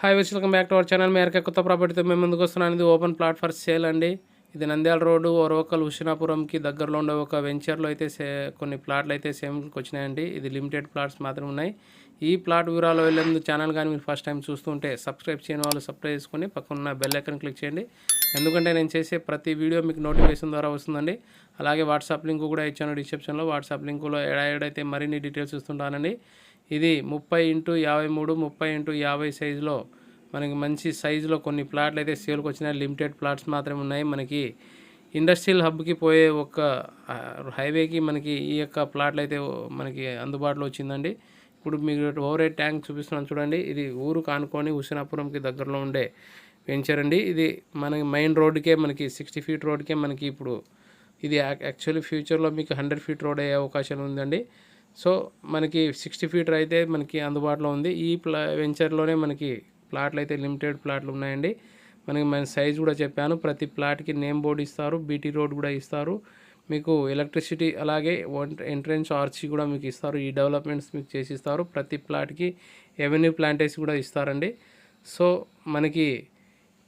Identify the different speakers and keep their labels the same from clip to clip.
Speaker 1: Hi welcome back to our channel మేరక కొత్త ప్రాపర్టీతో మేము ముందుకు వస్తున్నాను ఇది ఓపెన్ ప్లాట్ ఫర్ సేల్ అండి. ఇది నంద్యాల రోడ్డు ఓరవకల్ ఉషినాపురంకి దగ్గరలో ఉండే ఒక వెంచర్లో అయితే సే కొన్ని ప్లాట్లు అయితే సేమ్కి వచ్చినాయండి. ఇది లిమిటెడ్ ప్లాట్స్ మాత్రమే ఉన్నాయి. ఈ ప్లాట్ వివరాలు వెళ్ళేందుకు ఛానల్ కానీ మీరు ఫస్ట్ టైం చూస్తుంటే సబ్స్క్రైబ్ చేయని వాళ్ళు సబ్స్క్రైబ్ చేసుకొని పక్కన బెల్ ఐకన్ క్లిక్ చేయండి. ఎందుకంటే నేను చేసే ప్రతి వీడియో మీకు నోటిఫికేషన్ ద్వారా వస్తుందండి. అలాగే వాట్సాప్ లింక్ కూడా ఇచ్చాను డిస్క్రిప్షన్లో వాట్సాప్ లింకులో ఎడా ఎడైతే మరిన్ని డీటెయిల్స్ ఇస్తుంటానండి. ఇది ముప్పై ఇంటూ యాభై మూడు ముప్పై ఇంటూ యాభై సైజులో మనకి మంచి సైజులో కొన్ని ప్లాట్లు అయితే సేల్కి వచ్చినాయి. లిమిటెడ్ ప్లాట్స్ మాత్రమే ఉన్నాయి. మనకి ఇండస్ట్రియల్ హబ్కి పోయే ఒక హైవేకి మనకి ఈ యొక్క ప్లాట్లు అయితే మనకి అందుబాటులో వచ్చిందండి. ఇప్పుడు మీకు ఓవర్ హెడ్ ట్యాంక్ చూపిస్తున్నాను చూడండి. ఇది ఊరు కానుకొని ఉసినాపురంకి దగ్గరలో ఉండే వెంచర్ అండి. ఇది మనకి మెయిన్ రోడ్డుకే మనకి సిక్స్టీ ఫీట్ రోడ్కే మనకి ఇప్పుడు ఇది యాక్చువల్లీ ఫ్యూచర్లో మీకు హండ్రెడ్ ఫీట్ రోడ్ అయ్యే అవకాశం ఉందండి. సో మనకి సిక్స్టీ ఫీటర్ అయితే మనకి అందుబాటులో ఉంది. ఈ ప్లా వెంచర్లోనే మనకి ప్లాట్లు అయితే లిమిటెడ్ ప్లాట్లు ఉన్నాయండి. మనకి మన సైజ్ కూడా చెప్పాను. ప్రతి ప్లాట్కి నేమ్ బోర్డు ఇస్తారు బీటీ రోడ్ కూడా ఇస్తారు. మీకు ఎలక్ట్రిసిటీ అలాగే ఎంట్రెన్స్ ఆర్చి కూడా మీకు ఇస్తారు. ఈ డెవలప్మెంట్స్ మీకు చేసి ఇస్తారు. ప్రతి ప్లాట్కి ఎవెన్యూ ప్లాంటేసి కూడా ఇస్తారండి. సో మనకి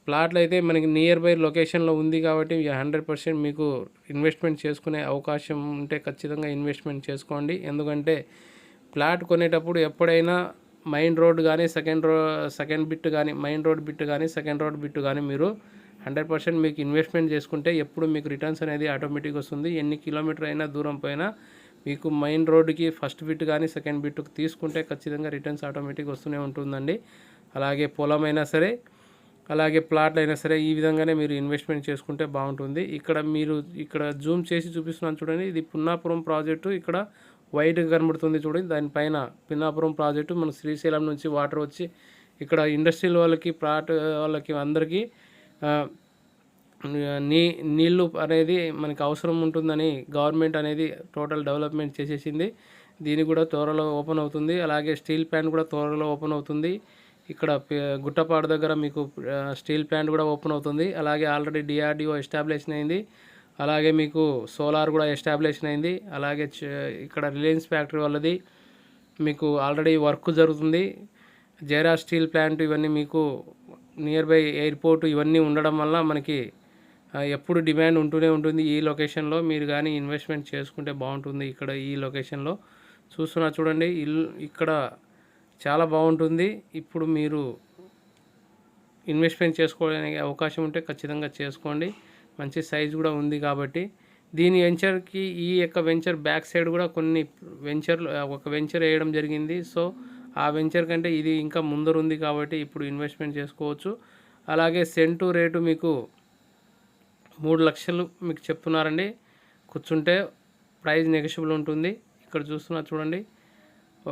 Speaker 1: ప్లాట్లు అయితే మనకి నియర్ బై లొకేషన్లో ఉంది కాబట్టి హండ్రెడ్ పర్సెంట్ మీకు ఇన్వెస్ట్మెంట్ చేసుకునే అవకాశం ఉంటే ఖచ్చితంగా ఇన్వెస్ట్మెంట్ చేసుకోండి. ఎందుకంటే ప్లాట్ కొనేటప్పుడు ఎప్పుడైనా మైన్ రోడ్ కానీ సెకండ్ రో సెకండ్ బిట్ కానీ మైన్ రోడ్ బిట్ కానీ సెకండ్ రోడ్ బిట్ కానీ మీరు హండ్రెడ్ పర్సెంట్ మీకు ఇన్వెస్ట్మెంట్ చేసుకుంటే ఎప్పుడు మీకు రిటర్న్స్ అనేది ఆటోమేటిక్ వస్తుంది. ఎన్ని కిలోమీటర్ అయినా దూరం పోయినా మీకు మెయిన్ రోడ్డుకి ఫస్ట్ బిట్ కానీ సెకండ్ బిట్ తీసుకుంటే ఖచ్చితంగా రిటర్న్స్ ఆటోమేటిక్ వస్తూనే ఉంటుందండి. అలాగే పొలం అయినా సరే అలాగే ప్లాట్లు అయినా సరే ఈ విధంగానే మీరు ఇన్వెస్ట్మెంట్ చేసుకుంటే బాగుంటుంది. ఇక్కడ మీరు ఇక్కడ జూమ్ చేసి చూపిస్తున్నాను చూడండి. ఇది పున్నాపురం ప్రాజెక్టు. ఇక్కడ వైట్గా కనబడుతుంది చూడండి. దానిపైన పిన్నాపురం ప్రాజెక్టు. మన శ్రీశైలం నుంచి వాటర్ వచ్చి ఇక్కడ ఇండస్ట్రియల్ వాళ్ళకి ప్లాట్ వాళ్ళకి అందరికీ నీ నీళ్ళు అనేది మనకి అవసరం ఉంటుందని గవర్నమెంట్ అనేది టోటల్ డెవలప్మెంట్ చేసేసింది. దీని కూడా త్వరలో ఓపెన్ అవుతుంది. అలాగే స్టీల్ ప్లాంట్ కూడా త్వరలో ఓపెన్ అవుతుంది. ఇక్కడ గుట్టపాడు దగ్గర మీకు స్టీల్ ప్లాంట్ కూడా ఓపెన్ అవుతుంది. అలాగే ఆల్రెడీ డిఆర్డిఓ ఎస్టాబ్లిష్ అయింది. అలాగే మీకు సోలార్ కూడా ఎస్టాబ్లిష్ అయింది. అలాగే చ- ఇక్కడ రిలయన్స్ ఫ్యాక్టరీ వాళ్ళది మీకు ఆల్రెడీ వర్క్ జరుగుతుంది. జైరా స్టీల్ ప్లాంట్ ఇవన్నీ మీకు నియర్ బై ఎయిర్పోర్ట్ ఇవన్నీ ఉండడం వల్ల మనకి ఎప్పుడు డిమాండ్ ఉంటూనే ఉంటుంది ఈ లొకేషన్లో. మీరు కానీ ఇన్వెస్ట్మెంట్ చేసుకుంటే బాగుంటుంది ఇక్కడ ఈ లొకేషన్లో. చూస్తున్నా చూడండి ఇల్లు ఇక్కడ చాలా బాగుంటుంది. ఇప్పుడు మీరు ఇన్వెస్ట్మెంట్ చేసుకోవడానికి అవకాశం ఉంటే ఖచ్చితంగా చేసుకోండి. మంచి సైజ్ కూడా ఉంది కాబట్టి. దీని వెంచర్కి ఈ యొక్క వెంచర్ బ్యాక్ సైడ్ కూడా కొన్ని వెంచర్లు ఒక వెంచర్ వేయడం జరిగింది. సో ఆ వెంచర్ కంటే ఇది ఇంకా ముందర ఉంది కాబట్టి ఇప్పుడు ఇన్వెస్ట్మెంట్ చేసుకోవచ్చు. అలాగే సెంటు రేటు మీకు మూడు లక్షలు మీకు చెప్తున్నారండి. కూర్చుంటే ప్రైస్ నెగోషియబుల్ ఉంటుంది. ఇక్కడ చూస్తున్నా చూడండి.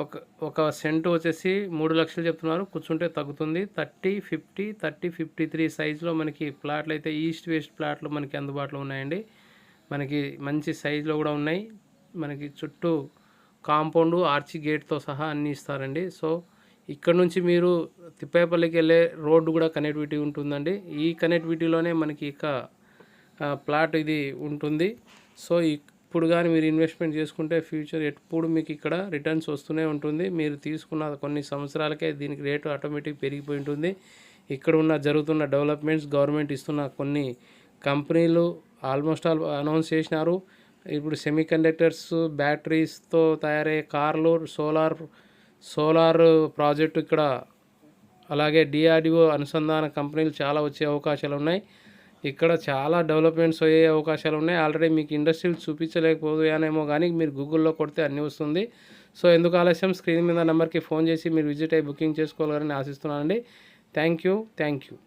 Speaker 1: ఒక ఒక సెంటు వచ్చేసి మూడు లక్షలు చెప్తున్నారు. కూర్చుంటే తగ్గుతుంది. Thirty fifty thirty fifty three సైజులో మనకి ప్లాట్లు అయితే ఈస్ట్ వెస్ట్ ప్లాట్లు మనకి అందుబాటులో ఉన్నాయండి. మనకి మంచి సైజులో కూడా ఉన్నాయి. మనకి చుట్టూ కాంపౌండ్ ఆర్చి గేట్తో సహా అన్నీ ఇస్తారండి. సో ఇక్కడ నుంచి మీరు తిప్పేపల్లికి వెళ్ళే రోడ్డు కూడా కనెక్టివిటీ ఉంటుందండి. ఈ కనెక్టివిటీలోనే మనకి ఇక ప్లాట్ ఇది ఉంటుంది. సో ఈ ఇప్పుడు కానీ మీరు ఇన్వెస్ట్మెంట్ చేసుకుంటే ఫ్యూచర్ ఎప్పుడు మీకు ఇక్కడ రిటర్న్స్ వస్తూనే ఉంటుంది. మీరు తీసుకున్న కొన్ని సంవత్సరాలకే దీనికి రేటు ఆటోమేటిక్ పెరిగిపోయి ఉంటుంది. ఇక్కడ ఉన్న జరుగుతున్న డెవలప్మెంట్స్ గవర్నమెంట్ ఇస్తున్న కొన్ని కంపెనీలు ఆల్మోస్ట్ ఆల్ అనౌన్స్ చేసినారు. ఇప్పుడు సెమీ కండక్టర్స్ బ్యాటరీస్తో తయారయ్యే కార్లు సోలార్ సోలార్ ప్రాజెక్టు ఇక్కడ అలాగే డిఆర్డిఓ అనుసంధాన కంపెనీలు చాలా వచ్చే అవకాశాలు ఉన్నాయి. ఇక్కడ చాలా డెవలప్మెంట్స్ అయ్యే అవకాశాలు ఉన్నాయి. ఆల్రెడీ మీకు ఇండస్ట్రీలు చూపించలేకపోయానేమో కానీ మీరు గూగుల్లో కొడితే అన్నీ వస్తుంది. సో ఎందుకు ఆలస్యం? స్క్రీన్ మీద నెంబర్కి ఫోన్ చేసి మీరు విజిట్ అయ్యి బుకింగ్ చేసుకోవాలని ఆశిస్తున్నానండి. Thank you. Thank you.